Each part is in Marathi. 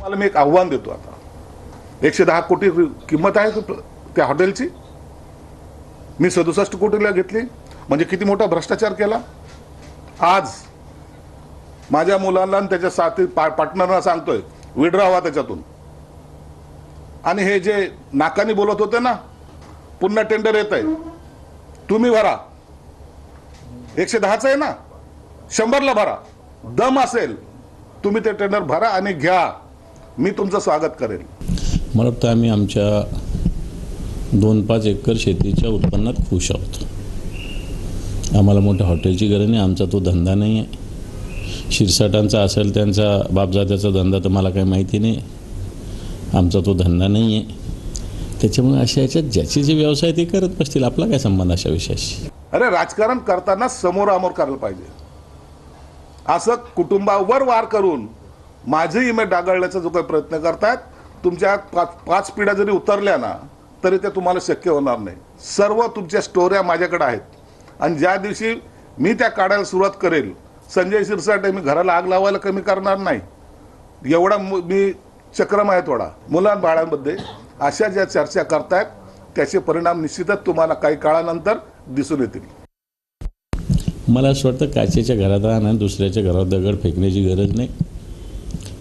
तुम्हाला मी एक आव्हान देतो आता. एकशे दहा कोटी किंमत आहे त्या हॉटेलची. मी सदुसष्ट कोटीला घेतली. म्हणजे किती मोठा भ्रष्टाचार केला? आज माझ्या मुलांना आणि त्याच्या साथी पा पार्टनरना सांगतोय विड्रॉ व्हा त्याच्यातून. आणि हे जे नाकाने बोलत होते ना पुन्हा टेंडर येत आहे. तुम्ही भरा. एकशे दहाच आहे ना? शंभरला भरा. दम असेल तुम्ही ते टेंडर भरा आणि घ्या. मी तुमचं स्वागत करेल मला वाटतं आम्ही आमच्या दोन पाच एकर शेतीच्या उत्पन्नात खुश आहोत. आम्हाला मोठ्या हॉटेलची गरज नाही आमचा तो धंदा नाही आहे. शिरसाटांचा असेल त्यांचा बापजात्याचा धंदा तर मला काही माहिती नाही. आमचा तो धंदा नाही आहे. त्याच्यामुळे अशा याच्यात ज्याचे जे व्यवसाय ते करत बसतील. आपला काय संबंध अशा विषयाशी? अरे राजकारण करताना समोरामोर करायला पाहिजे. असं कुटुंबावर वार करून माझी इमेज डागाळण्याचा जो काही प्रयत्न करतायत तुमच्या पाच पाच पिढ्या जरी उतरल्या ना तरी ते तुम्हाला शक्य होणार नाही. सर्व तुमच्या स्टोऱ्या माझ्याकडे आहेत. आणि ज्या दिवशी मी त्या काढायला सुरुवात करेल संजय शिरसाटे मी घराला आग लावायला कमी करणार नाही. एवढा मी चक्रम आहे थोडा. मुलां बाळांमध्ये अशा ज्या चर्चा करतायत त्याचे परिणाम निश्चितच तुम्हाला काही काळानंतर दिसून येतील. मला असं वाटतं काचेच्या घरात राहणार दुसऱ्याच्या घरात दगड फेकण्याची गरज नाही.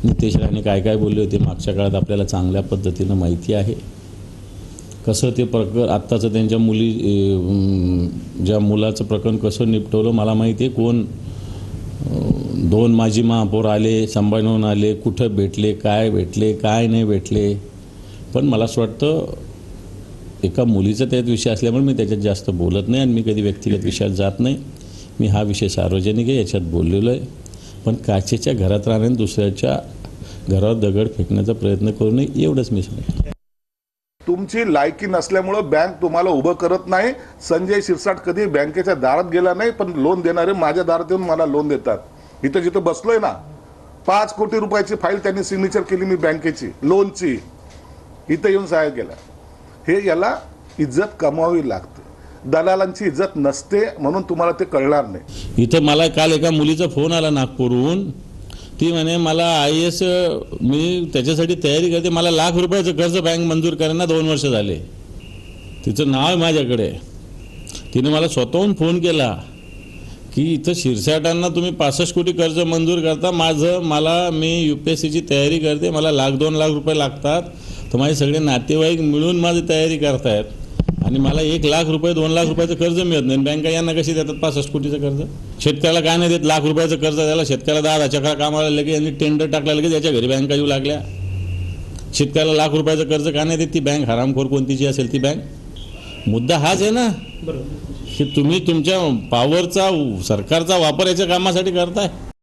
नितेश राणे काय काय बोलले होते? मागच्या काळात आपल्याला चांगल्या पद्धतीनं माहिती आहे. कसं ते प्रकर आत्ताचं त्यांच्या मुली ज्या मुलाचं प्रकरण कसं निपटवलं मला माहिती आहे. कोण दोन माजी महापौर आले संभाळून आले कुठं भेटले काय भेटले काय नाही भेटले. पण मला असं वाटतं एका मुलीचा त्यात विषय असल्यामुळे मी त्याच्यात जास्त बोलत नाही आणि मी कधी व्यक्तिगत विषयात जात नाही. मी हा विषय सार्वजनिक आहे याच्यात बोललेलो आहे. पण काचेच्या घरात राहण्याने दुसऱ्याच्या घरावर दगड फेकण्याचा प्रयत्न करू नये एवढंच मी सांगतो. तुमची लायकी नसल्यामुळं बँक तुम्हाला उभं करत नाही. संजय शिरसाट कधी बँकेच्या दारात गेला नाही पण लोन देणारे माझ्या दारात येऊन मला लोन देतात. इथं जिथं बसलोय ना पाच कोटी रुपयाची फाईल त्यांनी सिग्नेचर केली मी बँकेची लोनची. इथं येऊन सहाय्य केला. हे याला इज्जत कमावी लागते. दलालांची इज्जत नसते म्हणून तुम्हाला ते कळणार नाही. इथं मला काल एका मुलीचा फोन आला नागपूरहून. ती म्हणे मला आय एस मी त्याच्यासाठी तयारी करते. मला लाख रुपयाचं कर्ज बँक मंजूर करायला दोन वर्ष झाले. तिचं नाव आहे माझ्याकडे. तिने मला स्वतःहून फोन केला की इथं शिरसाटांना तुम्ही पासष्ट कोटी कर्ज मंजूर करता. माझं मला मी यू पी एस सीची तयारी करते. मला लाख दोन लाख रुपये लागतात. तर माझे सगळे नातेवाईक मिळून माझी तयारी करतायत. आणि मला एक लाख रुपये दोन लाख रुपयाचं कर्ज मिळत नाही. बँका यांना कशी देतात? पासष्ट कोटीचं कर्ज? शेतकऱ्याला काय नाही देत? लाख रुपयाचं कर्ज द्यायला शेतकऱ्याला दहा दहा चक्रा कामाला लगेच यांनी टेंडर टाकला लगेच याच्या घरी बँका येऊ लागल्या. शेतकऱ्याला लाख रुपयाचं कर्ज का नाही देत ती बँक हरामखोर कोणती जी असेल ती बँक मुद्दा हाच आहे ना. की तुम्ही तुमच्या पॉवरचा सरकारचा वापर याच्या कामासाठी करताय.